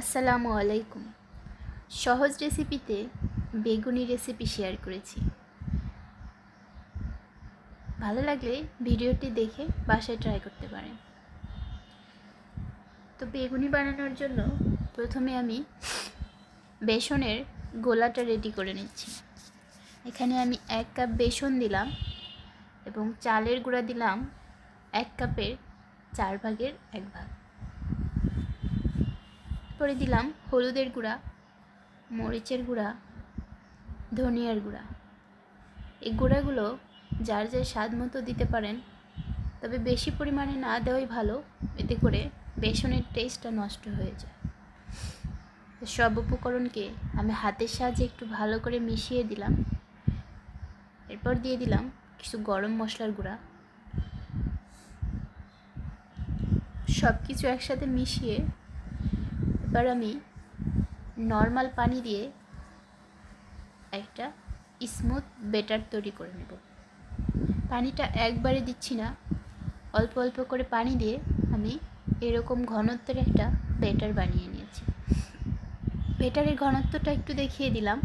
আসসালামু আলাইকুম। সহজ রেসিপিতে বেগুনি রেসিপি শেয়ার করেছি। ভালো লাগলে ভিডিওটি দেখে বাসায় ট্রাই করতে পারেন। তো বেগুনি বানানোর জন্য প্রথমে আমি বেসনের গোলাটা রেডি করে নিচ্ছি। এখানে আমি এক কাপ বেসন দিলাম এবং চালের গুঁড়া দিলাম এক কাপের চার ভাগের এক ভাগ। পরে দিলাম হলুদের গুঁড়া, মরিচের গুঁড়া, ধনিয়ার গুঁড়া। এই গুঁড়াগুলো যার যার স্বাদ মতো দিতে পারেন, তবে বেশি পরিমাণে না দেওয়াই ভালো, এতে করে বেসনের টেস্টটা নষ্ট হয়ে যায়। সব উপকরণকে আমি হাতের সাহায্যে একটু ভালো করে মিশিয়ে দিলাম। এরপর দিয়ে দিলাম কিছু গরম মশলার গুঁড়া। সব কিছু একসাথে মিশিয়ে এবার আমি নর্মাল পানি দিয়ে একটা স্মুথ বেটার তৈরি করে নেব। পানিটা একবারে দিচ্ছি না। অল্প অল্প করে পানি দিয়ে আমি এরকম ঘনত্বের একটা বেটার বানিয়ে নিয়েছি। বেটারের ঘনত্বটা একটু দেখিয়ে দিলাম।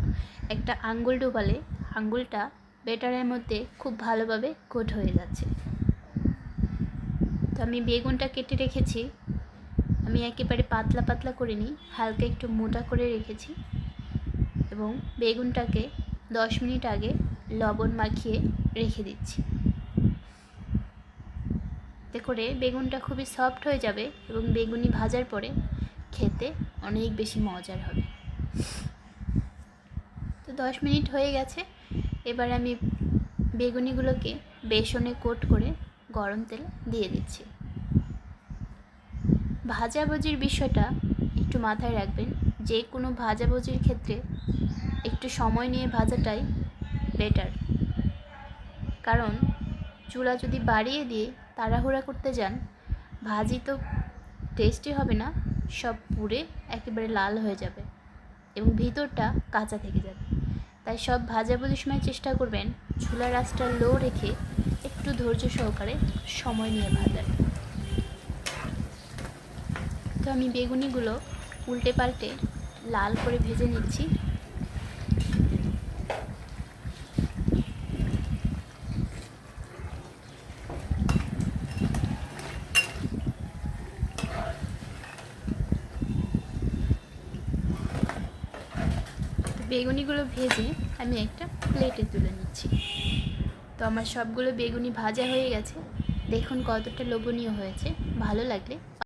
একটা আঙ্গুল ডোবালে আঙ্গুলটা বেটারের মধ্যে খুব ভালোভাবে কোট হয়ে যাচ্ছে। তো আমি বেগুনটা কেটে রেখেছি। আমি একেবারে পাতলা পাতলা করে নিই, হালকা একটু মোটা করে রেখেছি এবং বেগুনটাকে দশ মিনিট আগে লবণ মাখিয়ে রেখে দিচ্ছি। এতে করে বেগুনটা খুবই সফট হয়ে যাবে এবং বেগুনি ভাজার পরে খেতে অনেক বেশি মজার হবে। তো দশ মিনিট হয়ে গেছে, এবার আমি বেগুনিগুলোকে বেসনে কোট করে গরম তেল দিয়ে দিচ্ছি। ভাজাভুজির বিষয়টা একটু মাথায় রাখবেন। যে কোনো ভাজাভুজির ক্ষেত্রে একটু সময় নিয়ে ভাজাটাই বেটার কারণ চুলা যদি বাড়িয়ে দিয়ে তাড়াহুড়া করতে যান, ভাজি তো টেস্টি হবে না, সব পুড়ে একেবারে লাল হয়ে যাবে এবং ভিতরটা কাঁচা থেকে যাবে। তাই সব ভাজাভুজির সময় চেষ্টা করবেন চুলার আঁচটা লো রেখে একটু ধৈর্য সহকারে সময় নিয়ে ভাজার। তো আমি বেগুনিগুলো উল্টে পাল্টে লাল করে ভেজে নিচ্ছি। বেগুনিগুলো ভেজে আমি একটা প্লেটে তুলে নিচ্ছি। তো আমার সবগুলো বেগুনি ভাজা হয়ে গেছে। দেখুন কতটা লোভনীয় হয়েছে। ভালো লাগলে